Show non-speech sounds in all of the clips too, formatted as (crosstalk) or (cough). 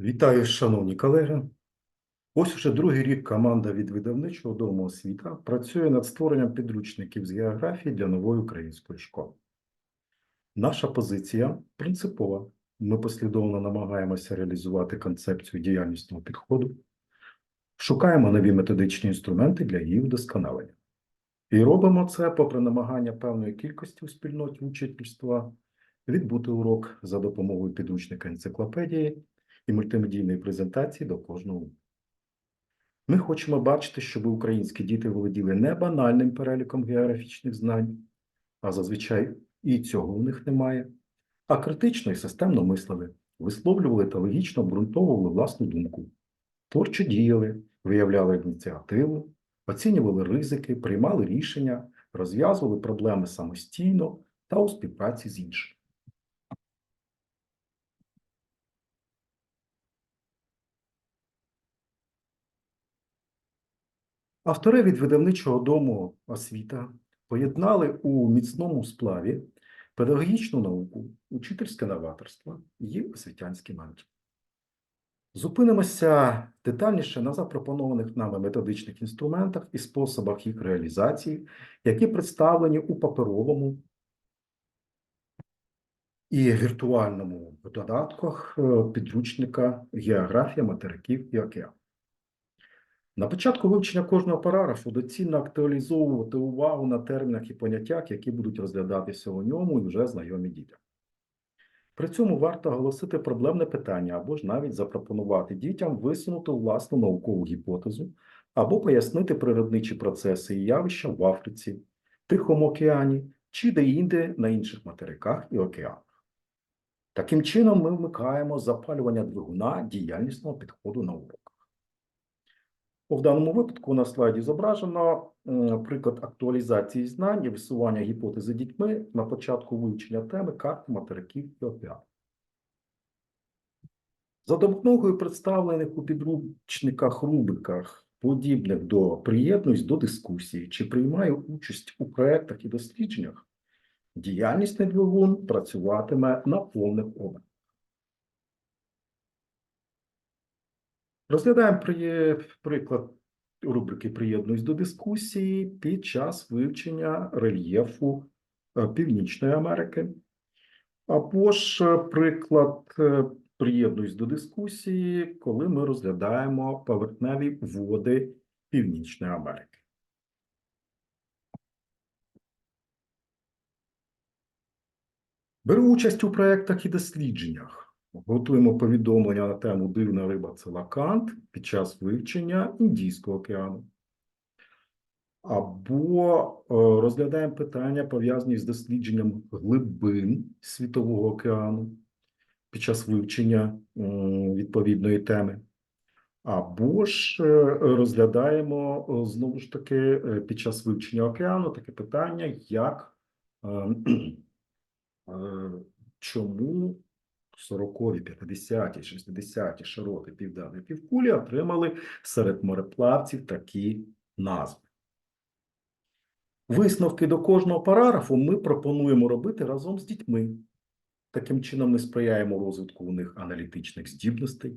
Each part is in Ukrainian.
Вітаю, шановні колеги. Ось уже другий рік команда від видавничого дому освіта працює над створенням підручників з географії для нової української школи. Наша позиція принципова. Ми послідовно намагаємося реалізувати концепцію діяльнісного підходу, шукаємо нові методичні інструменти для її вдосконалення. І робимо це попри намагання певної кількості у спільноті учительства відбути урок за допомогою підручника енциклопедії і мультимедійної презентації до кожного. Ми хочемо бачити, щоб українські діти володіли не банальним переліком географічних знань, а зазвичай і цього у них немає, а критично і системно мислили, висловлювали та логічно обґрунтовували власну думку, творчо діяли, виявляли ініціативу, оцінювали ризики, приймали рішення, розв'язували проблеми самостійно та у співпраці з іншими. Автори від видавничого дому освіта поєднали у міцному сплаві педагогічну науку, учительське новаторство і освітянський менеджмент. Зупинимося детальніше на запропонованих нами методичних інструментах і способах їх реалізації, які представлені у паперовому і віртуальному додатках е, підручника Географія материків і океан. На початку вивчення кожного параграфу доцільно актуалізовувати увагу на термінах і поняттях, які будуть розглядатися у ньому і вже знайомі дітям. При цьому варто оголосити проблемне питання або ж навіть запропонувати дітям висунути власну наукову гіпотезу або пояснити природничі процеси і явища в Африці, Тихому океані чи де-інде на інших материках і океанах. Таким чином, ми вмикаємо запалювання двигуна діяльнісного підходу на урок. В даному випадку на слайді зображено приклад актуалізації знань і висування гіпотези дітьми на початку вивчення теми карти материків і океанів. За допомогою представлених у підручниках рубриках, подібних до приєднуюсь до дискусії чи приймаю участь у проєктах і дослідженнях, діяльнісний двигун працюватиме на повних обертах. Розглядаємо при- приклад рубрики Приєднуюсь до дискусії під час вивчення рельєфу е, Північної Америки. Або ж е, приклад е, Приєднуюсь до дискусії, коли ми розглядаємо поверхневі води Північної Америки. Беру участь у проєктах і дослідженнях. Готуємо повідомлення на тему Дивна риба це лакант під час вивчення Індійського океану. Або е, розглядаємо питання, пов'язані з дослідженням глибин Світового океану під час вивчення відповідної теми. Або ж е, розглядаємо е, знову ж таки під час вивчення океану таке питання, як е, (clears throat) е, чому 40-ві, 50-ті, 60-ті широти південної півкулі отримали серед мореплавців такі назви. Висновки до кожного параграфу ми пропонуємо робити разом з дітьми. Таким чином ми сприяємо розвитку у них аналітичних здібностей,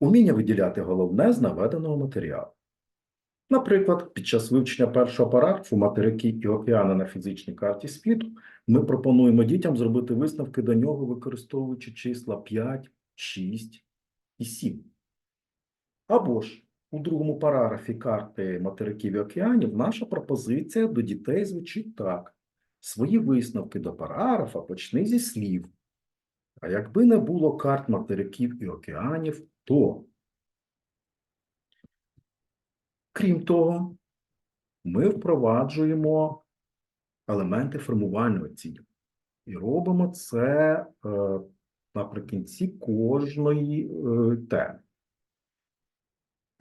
уміння виділяти головне з наведеного матеріалу. Наприклад, під час вивчення першого параграфу материки і океани на фізичній карті світу ми пропонуємо дітям зробити висновки до нього, використовуючи числа 5, 6 і 7. Або ж у другому параграфі карти материків і океанів наша пропозиція до дітей звучить так. Свої висновки до параграфа почни зі слів. А якби не було карт материків і океанів, то Крім того, ми впроваджуємо елементи формувального оцінювання. І робимо це е, наприкінці кожної е, теми.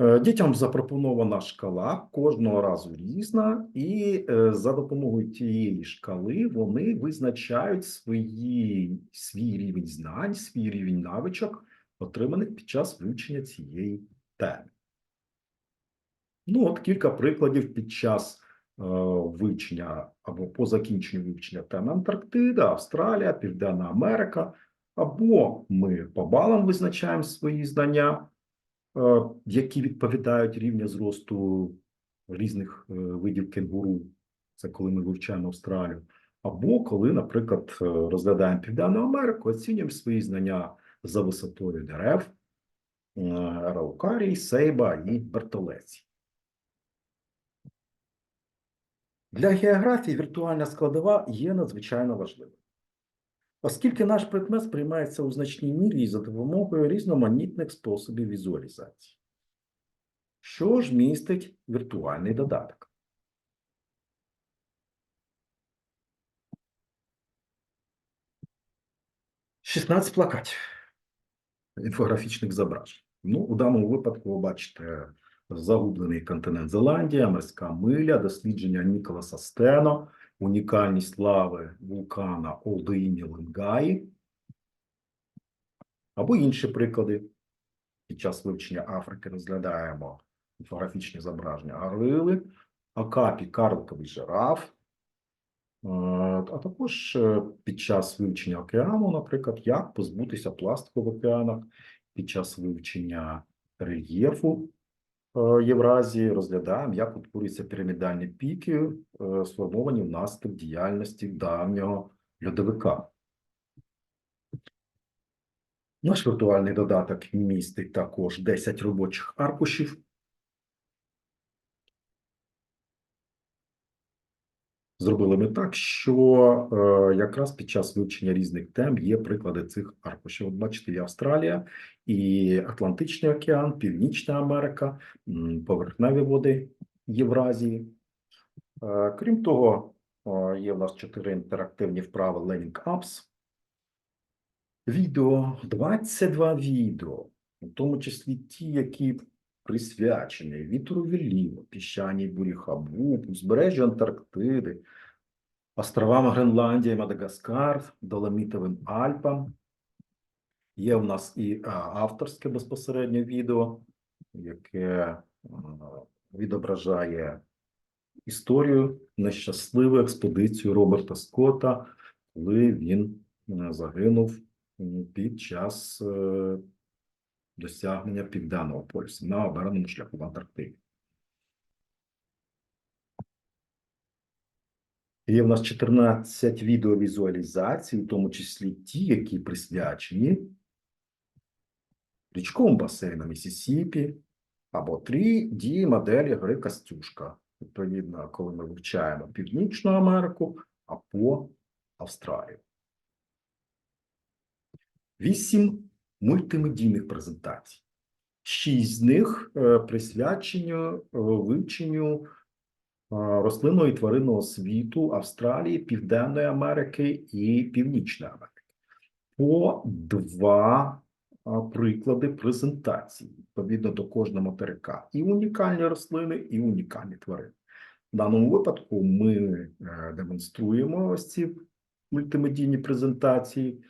Е, Дітям запропонована шкала кожного разу різна, і за допомогою тієї шкали вони визначають свої, свій рівень знань, свій рівень навичок, отриманих під час вивчення цієї теми. Ну, от кілька прикладів під час е, вивчення або по закінченню вивчення теми Антарктида, Австралія, Південна Америка, Або ми по балам визначаємо свої знання, е, які відповідають рівню зросту різних е, видів кенгуру. Це коли ми вивчаємо Австралію. Або коли, наприклад, е, розглядаємо Південну Америку, оцінюємо свої знання за висотою дерев, е, раукарій, сейба і бертолеці. Для географії віртуальна складова є надзвичайно важливою, оскільки наш предмет сприймається у значній мірі за допомогою різноманітних способів візуалізації. Що ж містить віртуальний додаток? Шістнадцять плакатів інфографічних зображень. Ну, у даному випадку ви бачите загублений континент Зеландія, морська миля, дослідження Ніколаса Стено, унікальність лави вулкана Олдині Ленгаї, або інші приклади. Під час вивчення Африки розглядаємо інфографічні зображення горили, Акапі карликовий жираф, Е, а також е, під час вивчення океану, наприклад, як позбутися пластику в океанах, під час вивчення рельєфу Євразії розглядаємо, як утворюються пірамідальні піки, е, сформовані внаслідок діяльності давнього льодовика. Наш віртуальний додаток містить також 10 робочих аркушів. Зробили ми так, що е, якраз під час вивчення різних тем є приклади цих аркушів. От бачите, є Австралія і Атлантичний океан, Північна Америка, поверхневі води Євразії. Е, крім того, е, є в нас чотири інтерактивні вправи Learning Apps. Відео, 22 відео, у тому числі ті, які присвячені вітру Веліво, піщаній бурі Хабуб, узбережжю Антарктиди, островам Гренландія, і Мадагаскар, Доломітовим Альпам. Є в нас і авторське безпосередньо відео, яке відображає історію нещасливу експедицію Роберта Скотта, коли він е, загинув під час е, досягнення південного полюсу на оборонному шляху в Антарктиді. Є в нас 14 відеовізуалізацій, в тому числі ті, які присвячені річковим басейнам Місісіпі, або 3D моделі гри Костюшка. Відповідно, коли ми вивчаємо Північну Америку або Австралію. Вісім мультимедійних презентацій. Шість з них е, присвячені е, вивченню рослинного і тваринного світу Австралії, Південної Америки і Північної Америки. По два приклади презентацій відповідно до кожного материка. І унікальні рослини, і унікальні тварини. В даному випадку ми е, демонструємо ось ці мультимедійні презентації, е,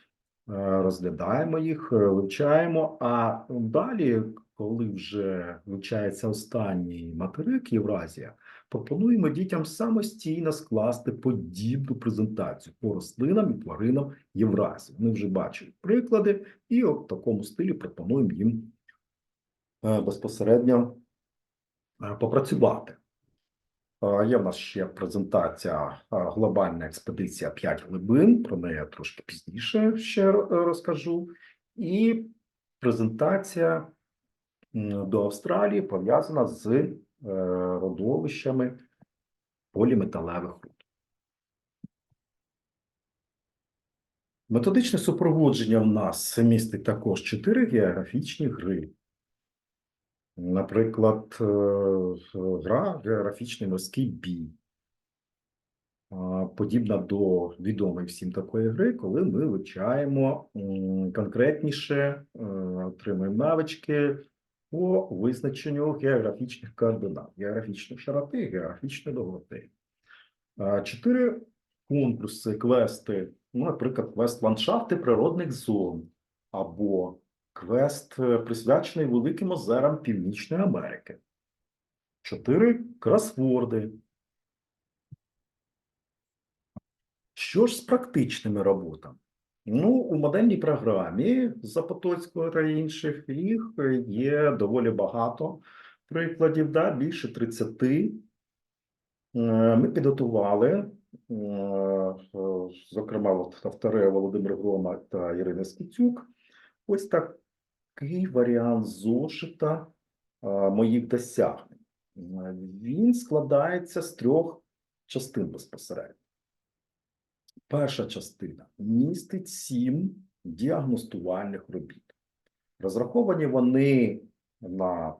розглядаємо їх, е, вивчаємо. А далі, коли вже вивчається останній материк Євразія, пропонуємо дітям самостійно скласти подібну презентацію по рослинам і тваринам Євразії. Вони вже бачать приклади, і в такому стилі пропонуємо їм е, безпосередньо е, попрацювати. Е, Є в нас ще презентація глобальна експедиція 5 глибин. Про неї я трошки пізніше ще розкажу. І презентація до Австралії пов'язана з родовищами поліметалевих руд. Методичне супроводження в нас містить також чотири географічні гри. Наприклад, е, гра географічний морський бій. Подібна до відомої всім такої гри, коли ми вивчаємо конкретніше, е, отримуємо навички по визначенню географічних координат, географічної широти, географічної довготи. Чотири конкурси, квести, ну, наприклад, квест ландшафти природних зон або квест е, присвячений великим озерам Північної Америки. Чотири кросворди. Що ж з практичними роботами? Ну, у модельній програмі Запотоцького та інших їх є доволі багато прикладів, да, більше 30. Е, Ми підготували, е, е, зокрема, автори Володимир Грома та Ірина Скіцюк, ось такий варіант зошита е, моїх досягнень. Е, Він складається з трьох частин безпосередньо. Перша частина містить сім діагностувальних робіт. Розраховані вони на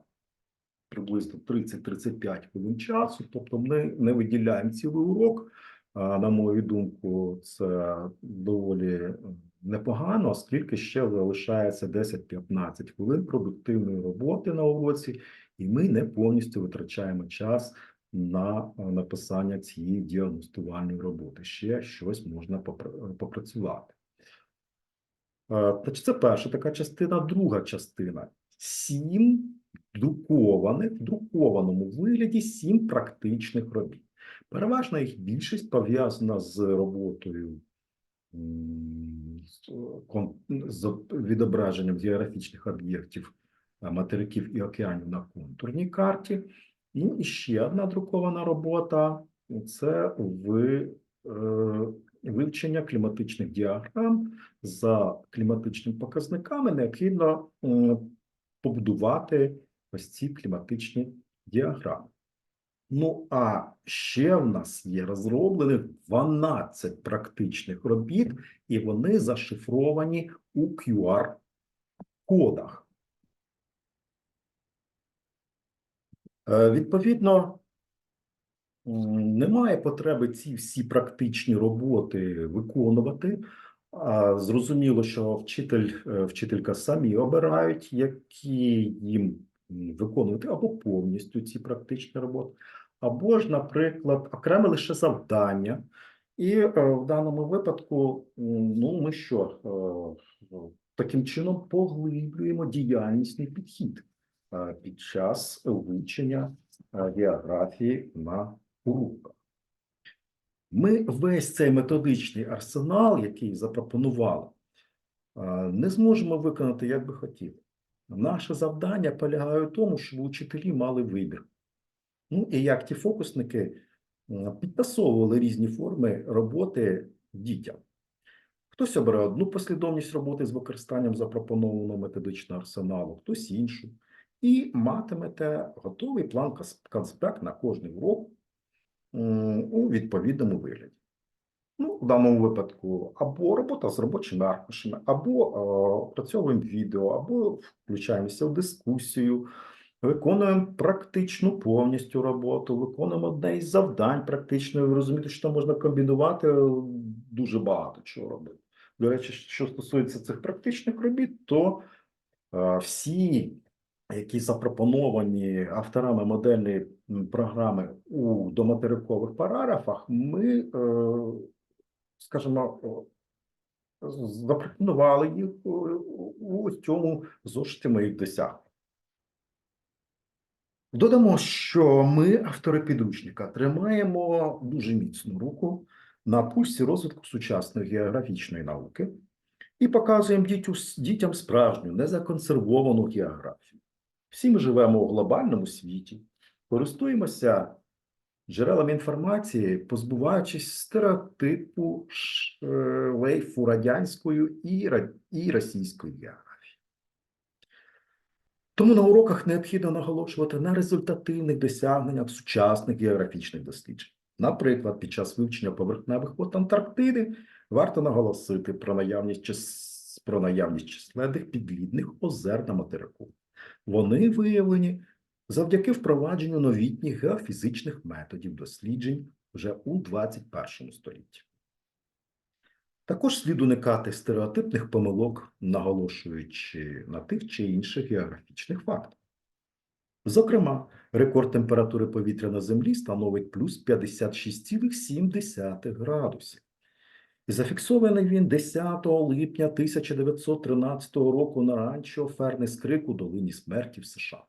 приблизно 30-35 хвилин часу, тобто ми не виділяємо цілий урок. На мою думку, це доволі непогано, оскільки ще залишається 10-15 хвилин продуктивної роботи на уроці, і ми не повністю витрачаємо час на е, написання цієї діагностувальної роботи. Ще щось можна попра- попрацювати. Е, це перша така частина. Друга частина сім друкованих, в друкованому вигляді сім практичних робіт. Переважна їх більшість пов'язана з роботою з, відображенням географічних об'єктів е, материків і океанів на контурній карті. Ну і ще одна друкована робота це ви, е, вивчення кліматичних діаграм за кліматичними показниками необхідно м, побудувати ось ці кліматичні діаграми. Ну, а ще в нас є розроблених 12 практичних робіт, і вони зашифровані у QR-кодах. Е, Відповідно, немає потреби ці всі практичні роботи виконувати. А зрозуміло, що вчитель, е, вчителька самі обирають, які їм виконувати або повністю ці практичні роботи, або ж, наприклад, окреме лише завдання. І е, в даному випадку, ну ми що, е, е, таким чином поглиблюємо діяльнісний підхід е, під час вивчення е, географії на уроках. Ми весь цей методичний арсенал, який запропонували, е, не зможемо виконати, як би хотіли. Наше завдання полягає в тому, щоб учителі мали вибір. Ну і як ті фокусники е, підтасовували різні форми роботи дітям. Хтось обере одну послідовність роботи з використанням запропонованого методичного арсеналу, хтось іншу. І матимете готовий план конспект на кожний урок у відповідному вигляді. Ну, в даному випадку або робота з робочими аркушами, або е, опрацьовуємо відео, або включаємося в дискусію, виконуємо практичну повністю роботу, виконуємо одне із завдань практичної. Ви розумієте, що там можна комбінувати е, дуже багато чого робити. До речі, що стосується цих практичних робіт, то е, всі, які запропоновані авторами модельної програми у доматерикових параграфах, ми, е, скажімо, запропонували їх у, цьому зошиті моїх досягнень. Додамо, що ми, автори підручника, тримаємо дуже міцну руку на пульсі розвитку сучасної географічної науки і показуємо дітям справжню, незаконсервовану географію. Всі ми живемо у глобальному світі, користуємося джерелами інформації, позбуваючись стереотипу шлейфу радянської і, російської географії. Тому на уроках необхідно наголошувати на результативних досягненнях сучасних географічних досліджень. Наприклад, під час вивчення поверхневих вод Антарктиди варто наголосити про наявність, про наявність численних підлідних озер на материку. Вони виявлені завдяки впровадженню новітніх геофізичних методів досліджень вже у 21 столітті. Також слід уникати стереотипних помилок, наголошуючи на тих чи інших географічних фактах. Зокрема, рекорд температури повітря на Землі становить плюс 56,7 градусів. Зафіксований він 10 липня 1913 року на ранчо Фернес Крик у долині смерті в США.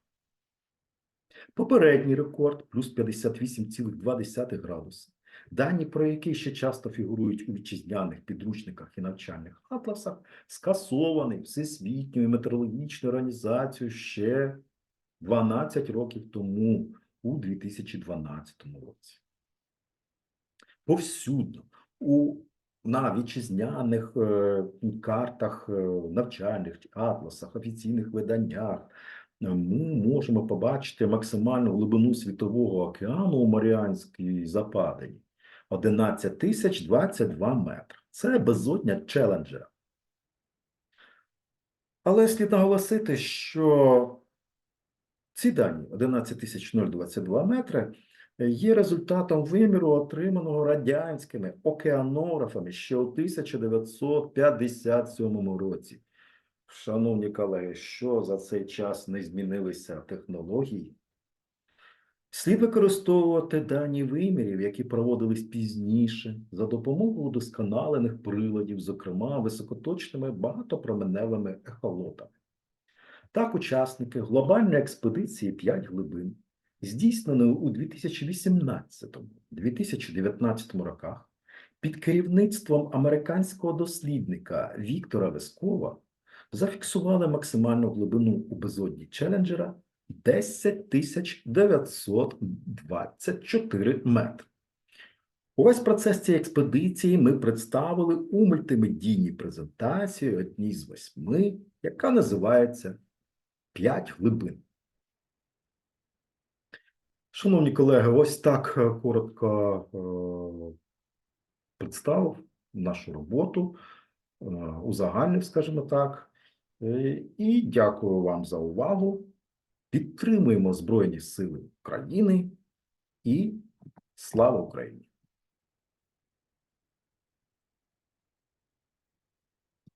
Попередній рекорд плюс 58,2 градуси дані про які ще часто фігурують у вітчизняних підручниках і навчальних атласах, скасований Всесвітньою метеорологічною організацією ще 12 років тому, у 2012 році. Повсюдно у на вітчизняних е, картах, е, навчальних атласах, офіційних виданнях е, ми можемо побачити максимальну глибину світового океану у Маріанській западині 11 тисяч 22 метри. Це безодня Челенджера. Але слід наголосити, що ці дані 11 тисяч 022 метри є результатом виміру, отриманого радянськими океанографами ще у 1957 році. Шановні колеги, що за цей час не змінилися технології? Слід використовувати дані вимірів, які проводились пізніше, за допомогою удосконалених приладів, зокрема високоточними багатопроменевими ехолотами. Так, учасники глобальної експедиції «5 глибин, здійсненої у 2018-2019 роках під керівництвом американського дослідника Віктора Вескова, зафіксували максимальну глибину у безодні Челенджера 10 924 метри. Увесь процес цієї експедиції ми представили у мультимедійній презентації одній з восьми, яка називається «П'ять глибин. Шановні колеги, ось так е, коротко е, представив нашу роботу, е, узагальнив, скажімо так. І дякую вам за увагу. Підтримуємо Збройні Сили України і слава Україні!